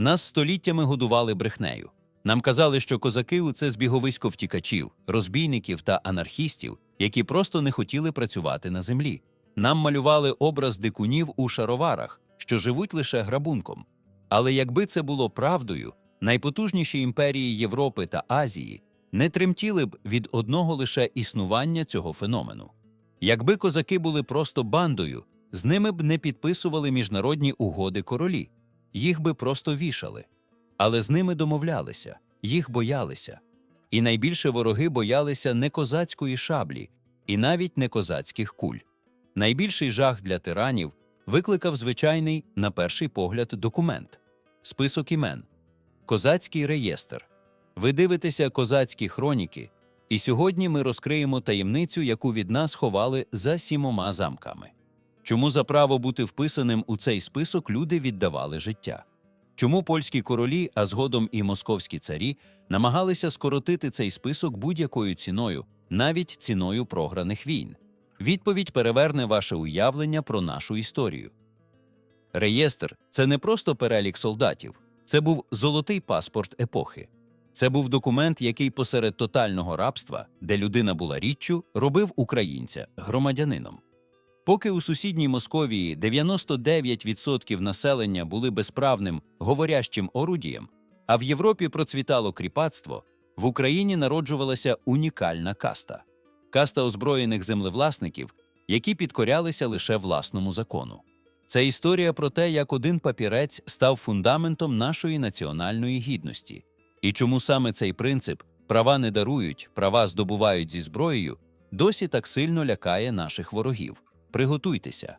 Нас століттями годували брехнею. Нам казали, що козаки це збіговисько втікачів, розбійників та анархістів, які просто не хотіли працювати на землі. Нам малювали образ дикунів у шароварах, що живуть лише грабунком. Але якби це було правдою, найпотужніші імперії Європи та Азії не тремтіли б від одного лише існування цього феномену. Якби козаки були просто бандою, з ними б не підписували міжнародні угоди королі, їх би просто вішали. Але з ними домовлялися, їх боялися. І найбільше вороги боялися не козацької шаблі, і навіть не козацьких куль. Найбільший жах для тиранів викликав звичайний, на перший погляд, документ список імен, козацький реєстр. Ви дивитеся козацькі хроніки, і сьогодні ми розкриємо таємницю, яку від нас ховали за сімома замками. Чому за право бути вписаним у цей список люди віддавали життя? Чому польські королі, а згодом і московські царі, намагалися скоротити цей список будь-якою ціною, навіть ціною програних війн? Відповідь переверне ваше уявлення про нашу історію. Реєстр це не просто перелік солдатів, це був золотий паспорт епохи. Це був документ, який посеред тотального рабства, де людина була річчю, робив українця громадянином. Поки у сусідній Московії 99% населення були безправним, говорящим орудієм, а в Європі процвітало кріпацтво, в Україні народжувалася унікальна каста каста озброєних землевласників, які підкорялися лише власному закону. Це історія про те, як один папірець став фундаментом нашої національної гідності, і чому саме цей принцип права не дарують, права здобувають зі зброєю, досі так сильно лякає наших ворогів. Приготуйтеся.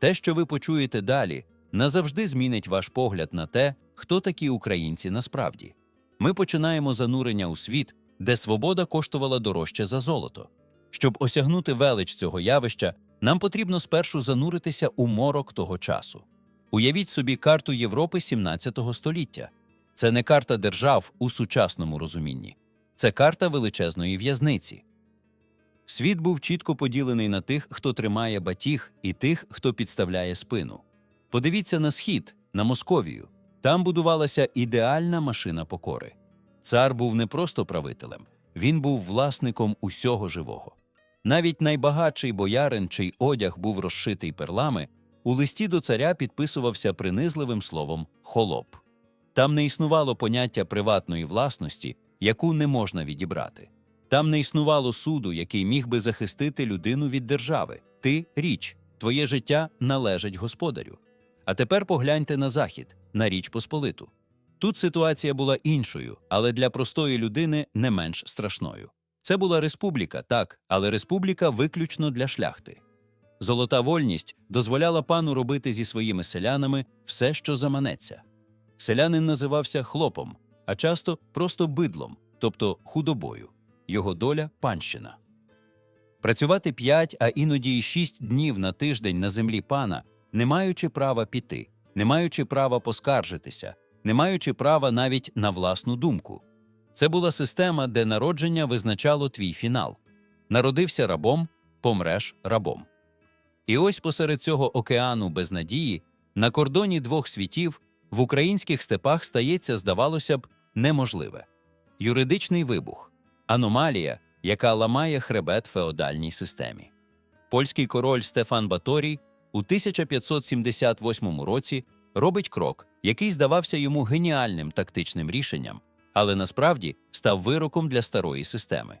Те, що ви почуєте далі, назавжди змінить ваш погляд на те, хто такі українці насправді. Ми починаємо занурення у світ, де свобода коштувала дорожче за золото. Щоб осягнути велич цього явища, нам потрібно спершу зануритися у морок того часу. Уявіть собі карту Європи 17 століття. Це не карта держав у сучасному розумінні, це карта величезної в'язниці. Світ був чітко поділений на тих, хто тримає батіг, і тих, хто підставляє спину. Подивіться на схід, на Московію. Там будувалася ідеальна машина покори. Цар був не просто правителем, він був власником усього живого. Навіть найбагатший боярин, чий одяг був розшитий перлами, у листі до царя підписувався принизливим словом холоп. Там не існувало поняття приватної власності, яку не можна відібрати. Там не існувало суду, який міг би захистити людину від держави. Ти річ, твоє життя належить господарю. А тепер погляньте на захід, на річ Посполиту. Тут ситуація була іншою, але для простої людини не менш страшною. Це була республіка, так, але республіка виключно для шляхти. Золота вольність дозволяла пану робити зі своїми селянами все, що заманеться. Селянин називався хлопом, а часто просто бидлом, тобто худобою. Його доля панщина. Працювати п'ять, а іноді й шість днів на тиждень на землі пана, не маючи права піти, не маючи права поскаржитися, не маючи права навіть на власну думку. Це була система, де народження визначало твій фінал. Народився рабом, помреш рабом. І ось посеред цього океану без надії, на кордоні двох світів, в українських степах стається, здавалося б, неможливе юридичний вибух, аномалія, яка ламає хребет феодальній системі. Польський король Стефан Баторій у 1578 році робить крок, який здавався йому геніальним тактичним рішенням, але насправді став вироком для старої системи.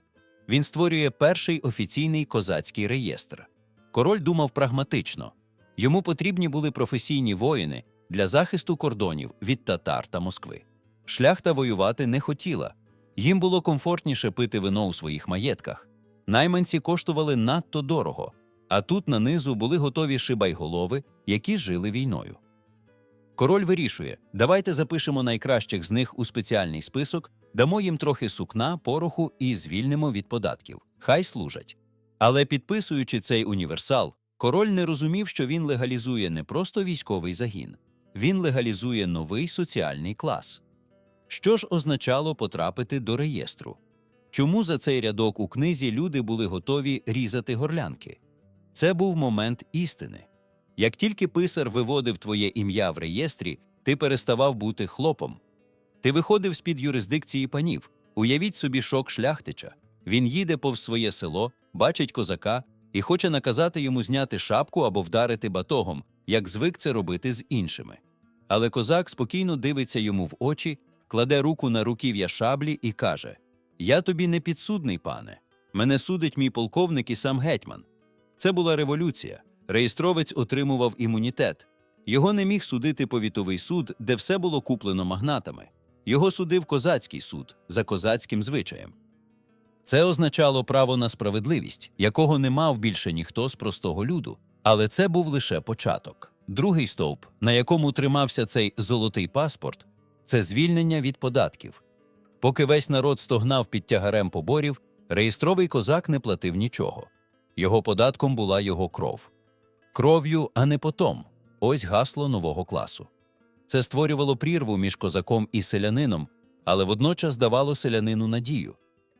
Він створює перший офіційний козацький реєстр. Король думав прагматично йому потрібні були професійні воїни для захисту кордонів від татар та Москви. Шляхта воювати не хотіла. Їм було комфортніше пити вино у своїх маєтках. Найманці коштували надто дорого, а тут нанизу були готові шибайголови, які жили війною. Король вирішує: давайте запишемо найкращих з них у спеціальний список, дамо їм трохи сукна, пороху і звільнимо від податків. Хай служать. Але підписуючи цей універсал, король не розумів, що він легалізує не просто військовий загін, він легалізує новий соціальний клас. Що ж означало потрапити до реєстру? Чому за цей рядок у книзі люди були готові різати горлянки? Це був момент істини. Як тільки писар виводив твоє ім'я в реєстрі, ти переставав бути хлопом. Ти виходив з-під юрисдикції панів. Уявіть собі шок шляхтича. Він їде повз своє село, бачить козака і хоче наказати йому зняти шапку або вдарити батогом, як звик це робити з іншими. Але козак спокійно дивиться йому в очі, кладе руку на руків'я шаблі і каже: Я тобі не підсудний, пане. Мене судить мій полковник і сам гетьман. Це була революція. Реєстровець отримував імунітет. Його не міг судити повітовий суд, де все було куплено магнатами. Його судив козацький суд за козацьким звичаєм. Це означало право на справедливість, якого не мав більше ніхто з простого люду. Але це був лише початок. Другий стовп, на якому тримався цей золотий паспорт, це звільнення від податків. Поки весь народ стогнав під тягарем поборів, реєстровий козак не платив нічого. Його податком була його кров. Кров'ю, а не потом. Ось гасло нового класу. Це створювало прірву між козаком і селянином, але водночас давало селянину надію.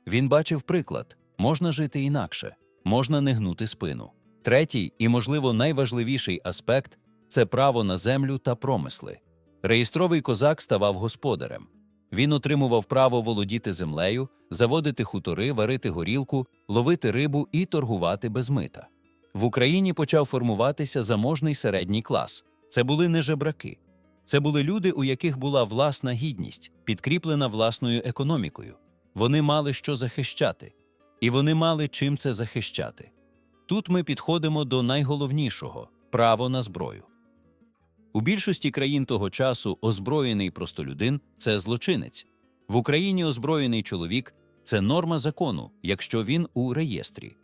Він бачив приклад можна жити інакше, можна не гнути спину. Третій і, можливо, найважливіший аспект це право на землю та промисли. Реєстровий козак ставав господарем. Він отримував право володіти землею, заводити хутори, варити горілку, ловити рибу і торгувати без мита. В Україні почав формуватися заможний середній клас. Це були не жебраки. Це були люди, у яких була власна гідність, підкріплена власною економікою. Вони мали що захищати, і вони мали чим це захищати. Тут ми підходимо до найголовнішого право на зброю. У більшості країн того часу озброєний простолюдин це злочинець. В Україні озброєний чоловік це норма закону, якщо він у реєстрі.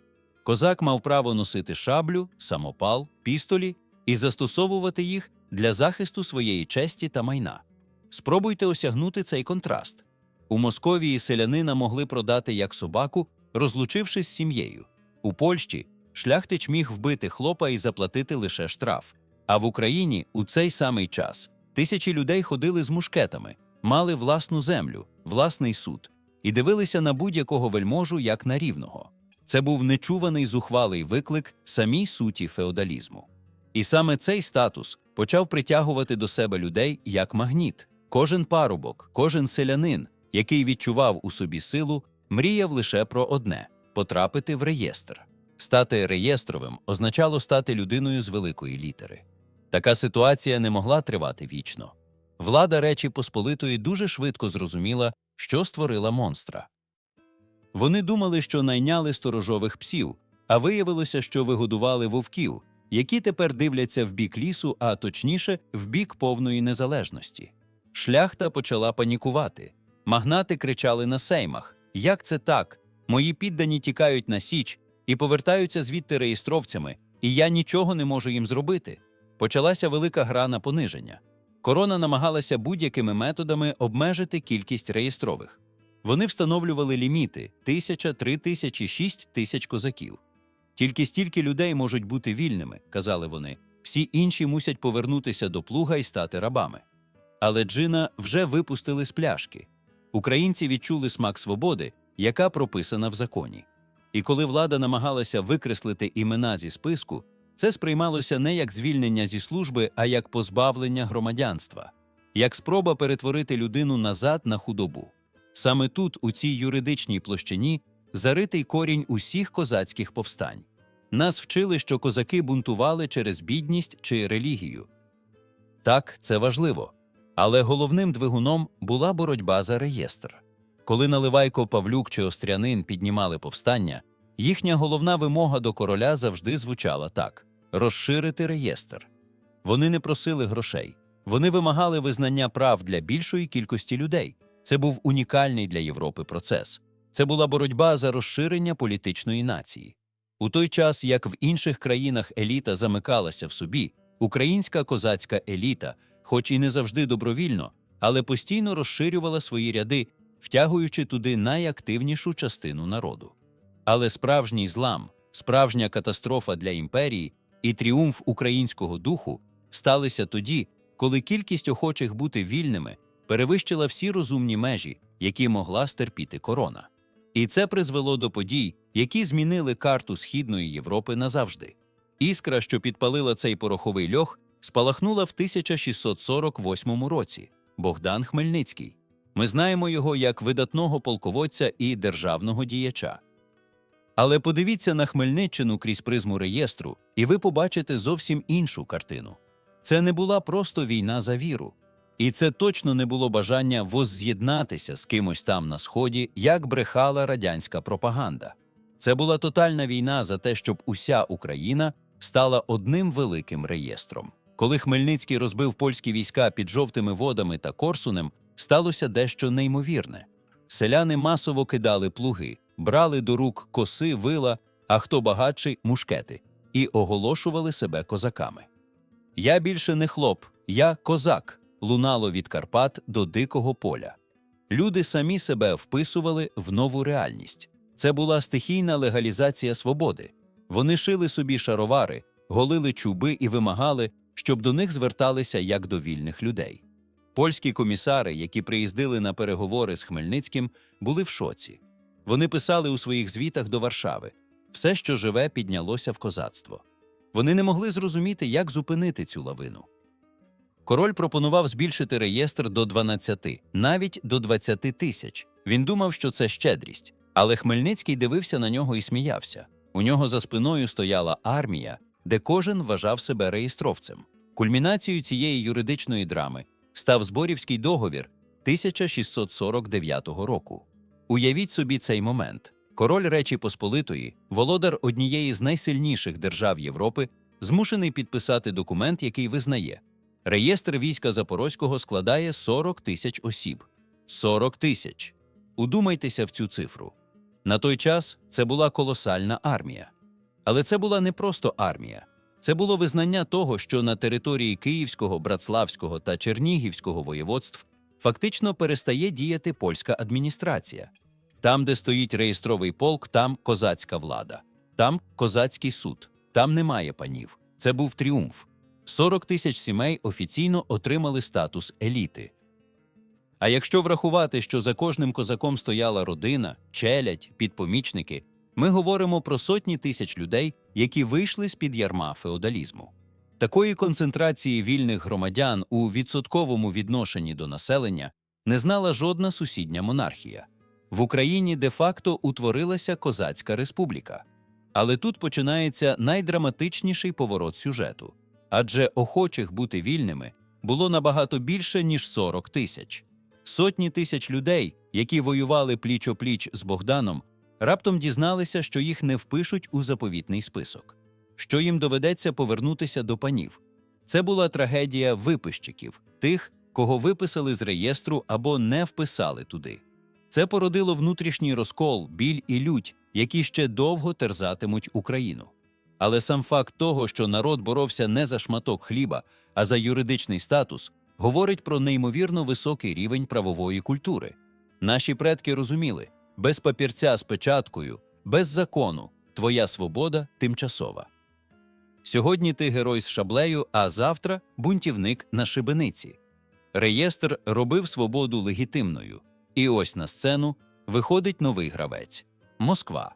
Козак мав право носити шаблю, самопал, пістолі і застосовувати їх для захисту своєї честі та майна. Спробуйте осягнути цей контраст. У Московії селянина могли продати як собаку, розлучившись з сім'єю. У Польщі шляхтич міг вбити хлопа і заплатити лише штраф. А в Україні у цей самий час тисячі людей ходили з мушкетами, мали власну землю, власний суд і дивилися на будь-якого вельможу як на рівного. Це був нечуваний зухвалий виклик самій суті феодалізму. І саме цей статус почав притягувати до себе людей як магніт. Кожен парубок, кожен селянин, який відчував у собі силу, мріяв лише про одне потрапити в реєстр. Стати реєстровим означало стати людиною з великої літери. Така ситуація не могла тривати вічно. Влада Речі Посполитої дуже швидко зрозуміла, що створила монстра. Вони думали, що найняли сторожових псів, а виявилося, що вигодували вовків, які тепер дивляться в бік лісу, а точніше, в бік повної незалежності. Шляхта почала панікувати. Магнати кричали на сеймах: Як це так? Мої піддані тікають на січ і повертаються звідти реєстровцями, і я нічого не можу їм зробити. Почалася велика гра на пониження. Корона намагалася будь-якими методами обмежити кількість реєстрових. Вони встановлювали ліміти тисяча, три тисячі, шість тисяч козаків. Тільки стільки людей можуть бути вільними, казали вони, всі інші мусять повернутися до плуга і стати рабами. Але джина вже випустили з пляшки. Українці відчули смак свободи, яка прописана в законі. І коли влада намагалася викреслити імена зі списку, це сприймалося не як звільнення зі служби, а як позбавлення громадянства, як спроба перетворити людину назад на худобу. Саме тут, у цій юридичній площині, заритий корінь усіх козацьких повстань. Нас вчили, що козаки бунтували через бідність чи релігію. Так, це важливо. Але головним двигуном була боротьба за реєстр. Коли Наливайко, Павлюк чи Острянин піднімали повстання, їхня головна вимога до короля завжди звучала так: розширити реєстр. Вони не просили грошей, вони вимагали визнання прав для більшої кількості людей. Це був унікальний для Європи процес. Це була боротьба за розширення політичної нації. У той час, як в інших країнах еліта замикалася в собі, українська козацька еліта, хоч і не завжди добровільно, але постійно розширювала свої ряди, втягуючи туди найактивнішу частину народу. Але справжній злам, справжня катастрофа для імперії і тріумф українського духу сталися тоді, коли кількість охочих бути вільними перевищила всі розумні межі, які могла стерпіти корона. І це призвело до подій, які змінили карту Східної Європи назавжди. Іскра, що підпалила цей пороховий льох, спалахнула в 1648 році Богдан Хмельницький. Ми знаємо його як видатного полководця і державного діяча. Але подивіться на Хмельниччину крізь призму реєстру, і ви побачите зовсім іншу картину. Це не була просто війна за віру. І це точно не було бажання возз'єднатися з кимось там на сході, як брехала радянська пропаганда. Це була тотальна війна за те, щоб уся Україна стала одним великим реєстром. Коли Хмельницький розбив польські війська під жовтими водами та Корсунем, сталося дещо неймовірне. Селяни масово кидали плуги, брали до рук коси, вила, а хто багатший мушкети, і оголошували себе козаками. Я більше не хлоп, я козак, лунало від Карпат до дикого поля. Люди самі себе вписували в нову реальність. Це була стихійна легалізація свободи. Вони шили собі шаровари, голили чуби і вимагали, щоб до них зверталися як до вільних людей. Польські комісари, які приїздили на переговори з Хмельницьким, були в шоці. Вони писали у своїх звітах до Варшави все, що живе, піднялося в козацтво. Вони не могли зрозуміти, як зупинити цю лавину. Король пропонував збільшити реєстр до 12, навіть до 20 тисяч. Він думав, що це щедрість. Але Хмельницький дивився на нього і сміявся. У нього за спиною стояла армія, де кожен вважав себе реєстровцем. Кульмінацією цієї юридичної драми став Зборівський договір 1649 року. Уявіть собі цей момент. Король Речі Посполитої, володар однієї з найсильніших держав Європи, змушений підписати документ, який визнає. Реєстр війська Запорозького складає 40 тисяч осіб. 40 тисяч. Удумайтеся в цю цифру. На той час це була колосальна армія. Але це була не просто армія. Це було визнання того, що на території Київського, Братславського та Чернігівського воєводств фактично перестає діяти польська адміністрація. Там, де стоїть реєстровий полк, там козацька влада, там козацький суд, там немає панів. Це був тріумф. 40 тисяч сімей офіційно отримали статус еліти. А якщо врахувати, що за кожним козаком стояла родина, челядь, підпомічники, ми говоримо про сотні тисяч людей, які вийшли з під ярма феодалізму. Такої концентрації вільних громадян у відсотковому відношенні до населення не знала жодна сусідня монархія. В Україні де-факто утворилася Козацька республіка. Але тут починається найдраматичніший поворот сюжету адже охочих бути вільними було набагато більше, ніж 40 тисяч. Сотні тисяч людей, які воювали пліч опліч з Богданом, раптом дізналися, що їх не впишуть у заповітний список, що їм доведеться повернутися до панів. Це була трагедія випищиків, тих, кого виписали з реєстру або не вписали туди. Це породило внутрішній розкол, біль і лють, які ще довго терзатимуть Україну. Але сам факт того, що народ боровся не за шматок хліба, а за юридичний статус, говорить про неймовірно високий рівень правової культури. Наші предки розуміли, без папірця з печаткою, без закону, твоя свобода тимчасова. Сьогодні ти герой з шаблею, а завтра бунтівник на шибениці. Реєстр робив свободу легітимною. І ось на сцену виходить новий гравець Москва.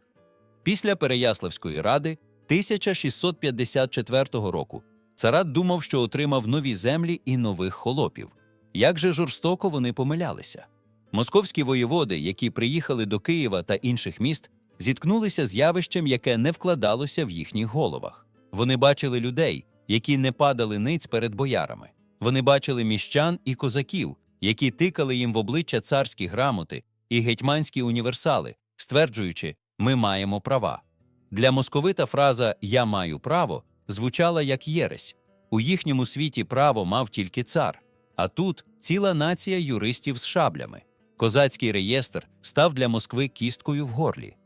Після Переяславської ради 1654 року царат думав, що отримав нові землі і нових холопів. Як же жорстоко вони помилялися. Московські воєводи, які приїхали до Києва та інших міст, зіткнулися з явищем, яке не вкладалося в їхніх головах. Вони бачили людей, які не падали ниць перед боярами. Вони бачили міщан і козаків, які тикали їм в обличчя царські грамоти і гетьманські універсали, стверджуючи, ми маємо права. Для московита фраза Я маю право звучала як єресь. У їхньому світі право мав тільки цар, а тут ціла нація юристів з шаблями. Козацький реєстр став для Москви кісткою в горлі.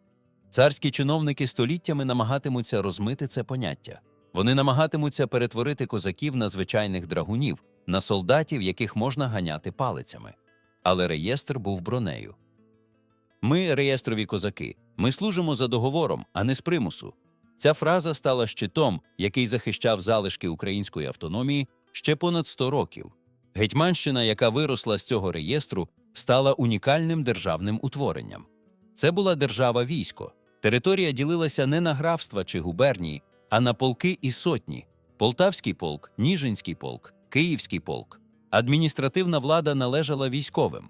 Царські чиновники століттями намагатимуться розмити це поняття. Вони намагатимуться перетворити козаків на звичайних драгунів, на солдатів, яких можна ганяти палицями. Але реєстр був бронею. Ми, реєстрові козаки, ми служимо за договором, а не з примусу. Ця фраза стала щитом, який захищав залишки української автономії ще понад 100 років. Гетьманщина, яка виросла з цього реєстру, стала унікальним державним утворенням. Це була держава військо. Територія ділилася не на графства чи губернії, а на полки і сотні. Полтавський полк, Ніжинський полк, Київський полк. Адміністративна влада належала військовим.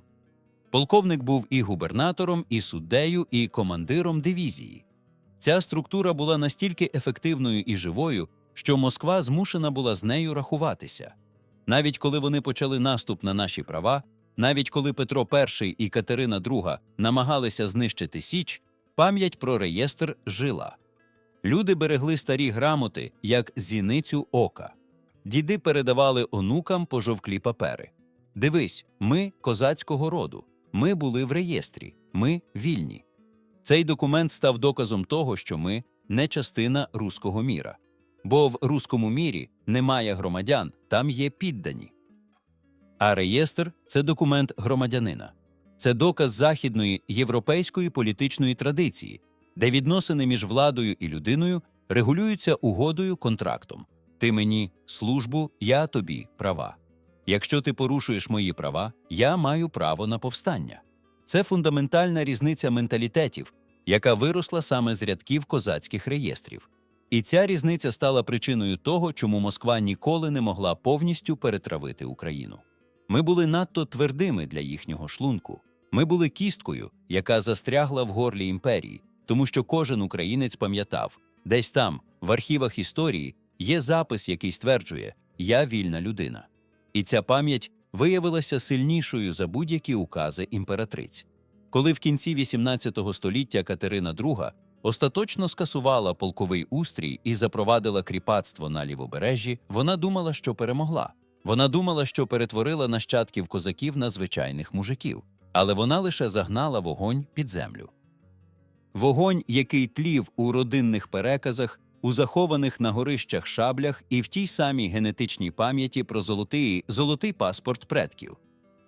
Полковник був і губернатором, і суддею, і командиром дивізії. Ця структура була настільки ефективною і живою, що Москва змушена була з нею рахуватися. Навіть коли вони почали наступ на наші права, навіть коли Петро І і Катерина II намагалися знищити Січ, пам'ять про реєстр жила. Люди берегли старі грамоти, як зіницю ока. Діди передавали онукам пожовклі папери. Дивись, ми козацького роду, ми були в реєстрі, ми вільні. Цей документ став доказом того, що ми не частина руського міра. Бо в руському мірі немає громадян, там є піддані. А реєстр це документ громадянина. Це доказ західної європейської політичної традиції, де відносини між владою і людиною регулюються угодою контрактом. Ти мені службу, я тобі права. Якщо ти порушуєш мої права, я маю право на повстання. Це фундаментальна різниця менталітетів, яка виросла саме з рядків козацьких реєстрів. І ця різниця стала причиною того, чому Москва ніколи не могла повністю перетравити Україну. Ми були надто твердими для їхнього шлунку. Ми були кісткою, яка застрягла в горлі імперії, тому що кожен українець пам'ятав, десь там, в архівах історії, є запис, який стверджує Я вільна людина. І ця пам'ять виявилася сильнішою за будь-які укази імператриць. Коли в кінці XVIII століття Катерина II остаточно скасувала полковий устрій і запровадила кріпацтво на лівобережжі, вона думала, що перемогла. Вона думала, що перетворила нащадків козаків на звичайних мужиків, але вона лише загнала вогонь під землю. Вогонь, який тлів у родинних переказах, у захованих на горищах шаблях і в тій самій генетичній пам'яті про золотий, золотий паспорт предків.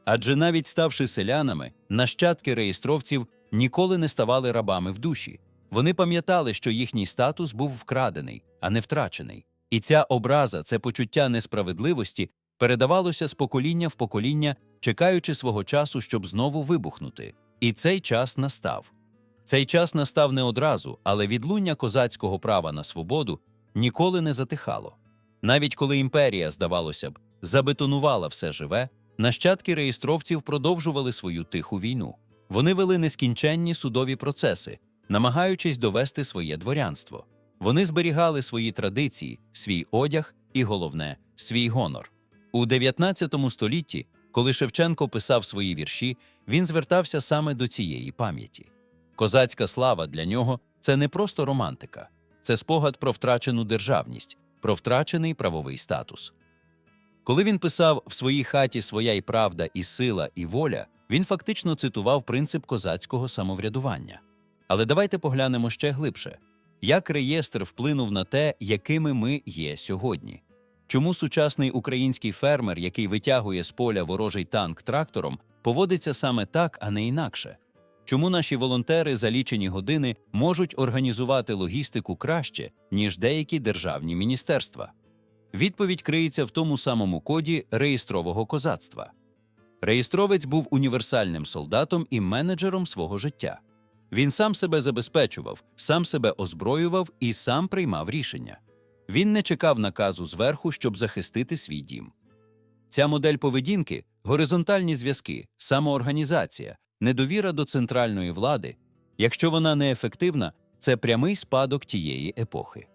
Адже навіть ставши селянами, нащадки реєстровців ніколи не ставали рабами в душі. Вони пам'ятали, що їхній статус був вкрадений, а не втрачений. І ця образа, це почуття несправедливості передавалося з покоління в покоління, чекаючи свого часу, щоб знову вибухнути. І цей час настав. Цей час настав не одразу, але відлуння козацького права на свободу ніколи не затихало. Навіть коли імперія, здавалося б, забетонувала все живе, нащадки реєстровців продовжували свою тиху війну. Вони вели нескінченні судові процеси, намагаючись довести своє дворянство. Вони зберігали свої традиції, свій одяг і, головне, свій гонор. У 19 столітті, коли Шевченко писав свої вірші, він звертався саме до цієї пам'яті. Козацька слава для нього це не просто романтика, це спогад про втрачену державність, про втрачений правовий статус. Коли він писав в своїй хаті своя і правда, і сила, і воля, він фактично цитував принцип козацького самоврядування. Але давайте поглянемо ще глибше як реєстр вплинув на те, якими ми є сьогодні. Чому сучасний український фермер, який витягує з поля ворожий танк трактором, поводиться саме так, а не інакше? Чому наші волонтери за лічені години можуть організувати логістику краще, ніж деякі державні міністерства? Відповідь криється в тому самому коді реєстрового козацтва. Реєстровець був універсальним солдатом і менеджером свого життя. Він сам себе забезпечував, сам себе озброював і сам приймав рішення. Він не чекав наказу зверху, щоб захистити свій дім. Ця модель поведінки горизонтальні зв'язки, самоорганізація, недовіра до центральної влади. Якщо вона неефективна, це прямий спадок тієї епохи.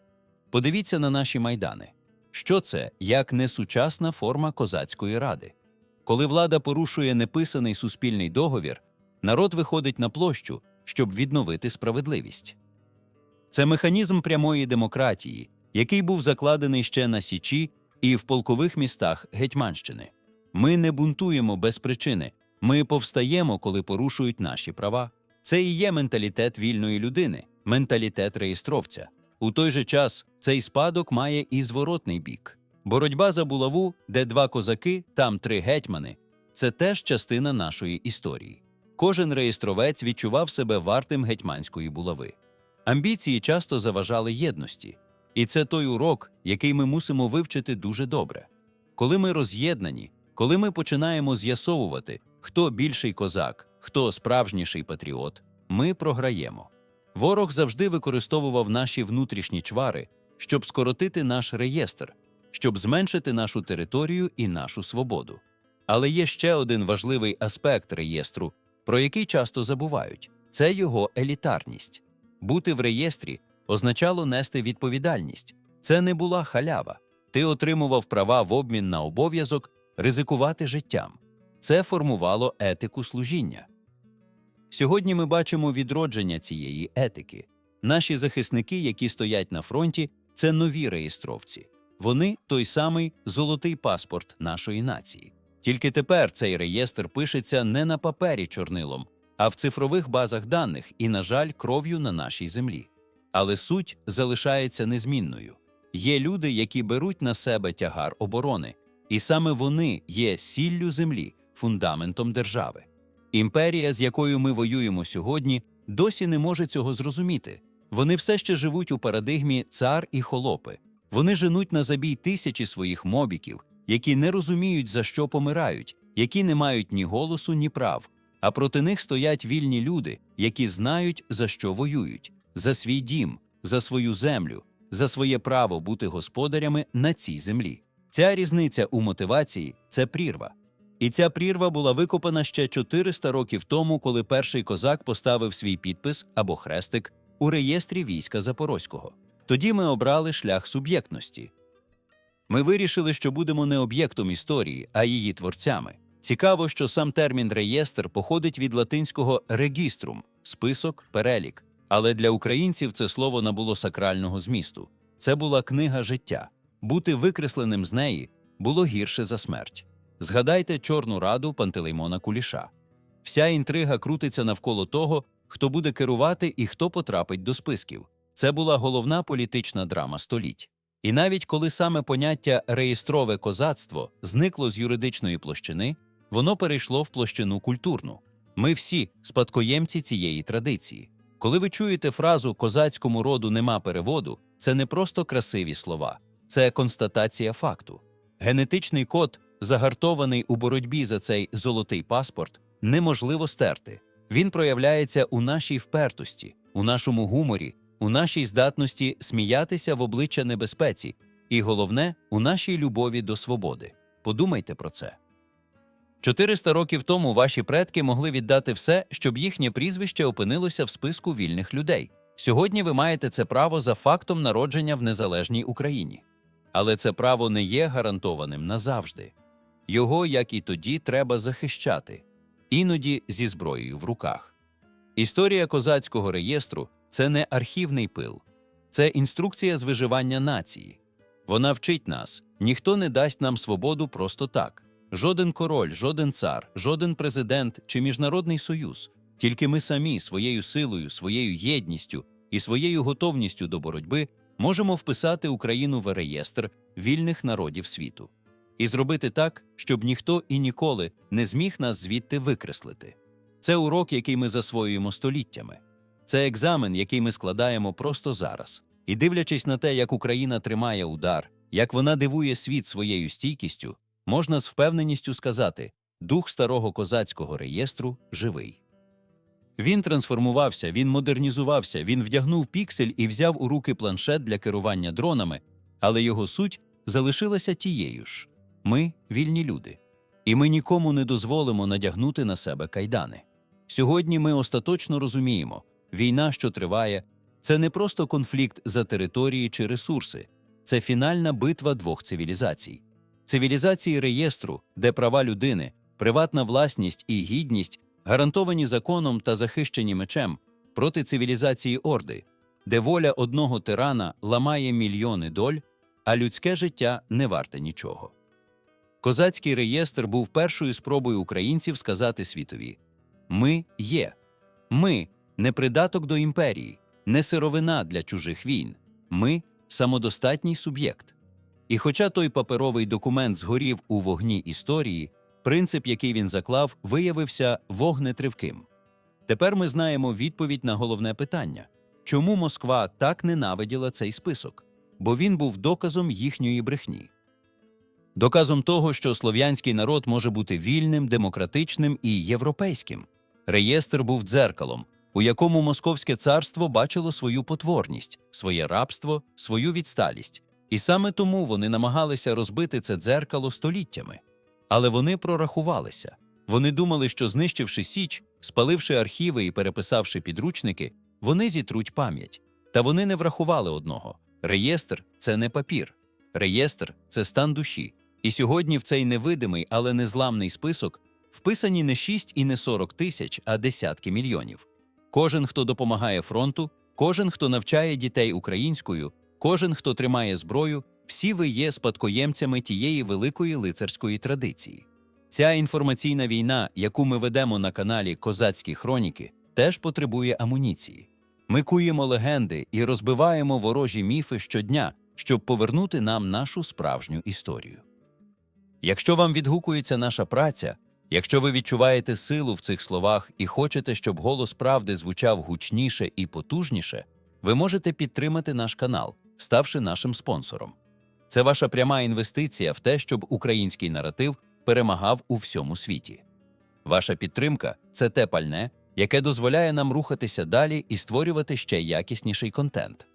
Подивіться на наші майдани. Що це як не сучасна форма козацької ради? Коли влада порушує неписаний суспільний договір, народ виходить на площу, щоб відновити справедливість. Це механізм прямої демократії, який був закладений ще на Січі і в полкових містах Гетьманщини. Ми не бунтуємо без причини, ми повстаємо, коли порушують наші права. Це і є менталітет вільної людини, менталітет реєстровця. У той же час цей спадок має і зворотний бік. Боротьба за булаву, де два козаки, там три гетьмани це теж частина нашої історії. Кожен реєстровець відчував себе вартим гетьманської булави. Амбіції часто заважали єдності, і це той урок, який ми мусимо вивчити дуже добре. Коли ми роз'єднані, коли ми починаємо з'ясовувати, хто більший козак, хто справжніший патріот, ми програємо. Ворог завжди використовував наші внутрішні чвари, щоб скоротити наш реєстр. щоб зменшити нашу територію і нашу свободу. Але є ще один важливий аспект реєстру, про який часто забувають це його елітарність. Бути в реєстрі означало нести відповідальність. Це не була халява. Ти отримував права в обмін на обов'язок ризикувати життям. Це формувало етику служіння. Сьогодні ми бачимо відродження цієї етики. Наші захисники, які стоять на фронті, це нові реєстровці. Вони той самий золотий паспорт нашої нації. Тільки тепер цей реєстр пишеться не на папері чорнилом, а в цифрових базах даних і, на жаль, кров'ю на нашій землі. Але суть залишається незмінною. Є люди, які беруть на себе тягар оборони, і саме вони є сіллю землі, фундаментом держави. Імперія, з якою ми воюємо сьогодні, досі не може цього зрозуміти. Вони все ще живуть у парадигмі цар і холопи. Вони женуть на забій тисячі своїх мобіків, які не розуміють, за що помирають, які не мають ні голосу, ні прав. А проти них стоять вільні люди, які знають, за що воюють, за свій дім, за свою землю, за своє право бути господарями на цій землі. Ця різниця у мотивації це прірва. І ця прірва була викопана ще 400 років тому, коли перший козак поставив свій підпис або хрестик у реєстрі війська Запорозького. Тоді ми обрали шлях суб'єктності. Ми вирішили, що будемо не об'єктом історії, а її творцями. Цікаво, що сам термін реєстр походить від латинського регіструм список, перелік. Але для українців це слово набуло сакрального змісту. Це була книга життя. Бути викресленим з неї було гірше за смерть. Згадайте Чорну раду Пантелеймона Куліша. Вся інтрига крутиться навколо того, хто буде керувати і хто потрапить до списків. Це була головна політична драма століть. І навіть коли саме поняття реєстрове козацтво зникло з юридичної площини, воно перейшло в площину культурну. Ми всі спадкоємці цієї традиції. Коли ви чуєте фразу козацькому роду нема переводу, це не просто красиві слова, це констатація факту. Генетичний код, загартований у боротьбі за цей золотий паспорт, неможливо стерти. Він проявляється у нашій впертості, у нашому гуморі, у нашій здатності сміятися в обличчя небезпеці, і головне, у нашій любові до свободи. Подумайте про це. 400 років тому ваші предки могли віддати все, щоб їхнє прізвище опинилося в списку вільних людей. Сьогодні ви маєте це право за фактом народження в незалежній Україні. Але це право не є гарантованим назавжди. Його, як і тоді, треба захищати, іноді зі зброєю в руках. Історія козацького реєстру це не архівний пил, це інструкція з виживання нації. Вона вчить нас, ніхто не дасть нам свободу просто так. Жоден король, жоден цар, жоден президент чи міжнародний союз. Тільки ми самі своєю силою, своєю єдністю і своєю готовністю до боротьби можемо вписати Україну в реєстр вільних народів світу і зробити так, щоб ніхто і ніколи не зміг нас звідти викреслити. Це урок, який ми засвоюємо століттями. Це екзамен, який ми складаємо просто зараз. І дивлячись на те, як Україна тримає удар, як вона дивує світ своєю стійкістю, можна з впевненістю сказати: дух старого козацького реєстру живий. Він трансформувався, він модернізувався, він вдягнув піксель і взяв у руки планшет для керування дронами, але його суть залишилася тією ж ми вільні люди, і ми нікому не дозволимо надягнути на себе кайдани. Сьогодні ми остаточно розуміємо, війна, що триває, це не просто конфлікт за території чи ресурси, це фінальна битва двох цивілізацій цивілізації реєстру, де права людини, приватна власність і гідність гарантовані законом та захищені мечем проти цивілізації орди, де воля одного тирана ламає мільйони доль, а людське життя не варте нічого. Козацький реєстр був першою спробою українців сказати світові: Ми є, ми не придаток до імперії, не сировина для чужих війн, ми самодостатній суб'єкт. І хоча той паперовий документ згорів у вогні історії, принцип, який він заклав, виявився вогнетривким. Тепер ми знаємо відповідь на головне питання чому Москва так ненавиділа цей список? Бо він був доказом їхньої брехні. Доказом того, що слов'янський народ може бути вільним, демократичним і європейським. Реєстр був дзеркалом, у якому Московське царство бачило свою потворність, своє рабство, свою відсталість. І саме тому вони намагалися розбити це дзеркало століттями. Але вони прорахувалися. Вони думали, що знищивши Січ, спаливши архіви і переписавши підручники, вони зітруть пам'ять. Та вони не врахували одного: реєстр це не папір, реєстр це стан душі. І сьогодні в цей невидимий, але незламний список вписані не 6 і не 40 тисяч, а десятки мільйонів. Кожен, хто допомагає фронту, кожен, хто навчає дітей українською, кожен, хто тримає зброю, всі ви є спадкоємцями тієї великої лицарської традиції. Ця інформаційна війна, яку ми ведемо на каналі Козацькі Хроніки, теж потребує амуніції. Ми куємо легенди і розбиваємо ворожі міфи щодня, щоб повернути нам нашу справжню історію. Якщо вам відгукується наша праця, якщо ви відчуваєте силу в цих словах і хочете, щоб голос правди звучав гучніше і потужніше, ви можете підтримати наш канал, ставши нашим спонсором. Це ваша пряма інвестиція в те, щоб український наратив перемагав у всьому світі. Ваша підтримка це те пальне, яке дозволяє нам рухатися далі і створювати ще якісніший контент.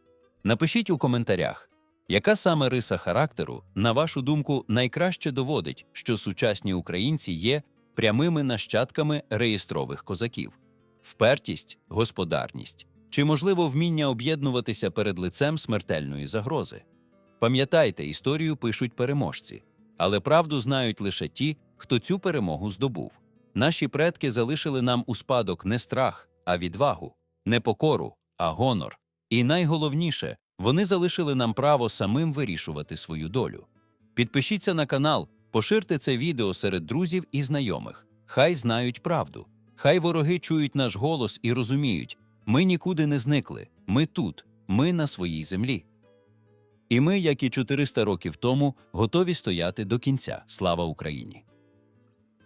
Напишіть у коментарях, яка саме риса характеру, на вашу думку, найкраще доводить, що сучасні українці є прямими нащадками реєстрових козаків: впертість, господарність чи, можливо, вміння об'єднуватися перед лицем смертельної загрози. Пам'ятайте, історію пишуть переможці, але правду знають лише ті, хто цю перемогу здобув. Наші предки залишили нам у спадок не страх, а відвагу, не покору, а гонор. І найголовніше, вони залишили нам право самим вирішувати свою долю. Підпишіться на канал, поширте це відео серед друзів і знайомих. Хай знають правду. Хай вороги чують наш голос і розуміють, ми нікуди не зникли, ми тут, ми на своїй землі. І ми, як і 400 років тому, готові стояти до кінця. Слава Україні!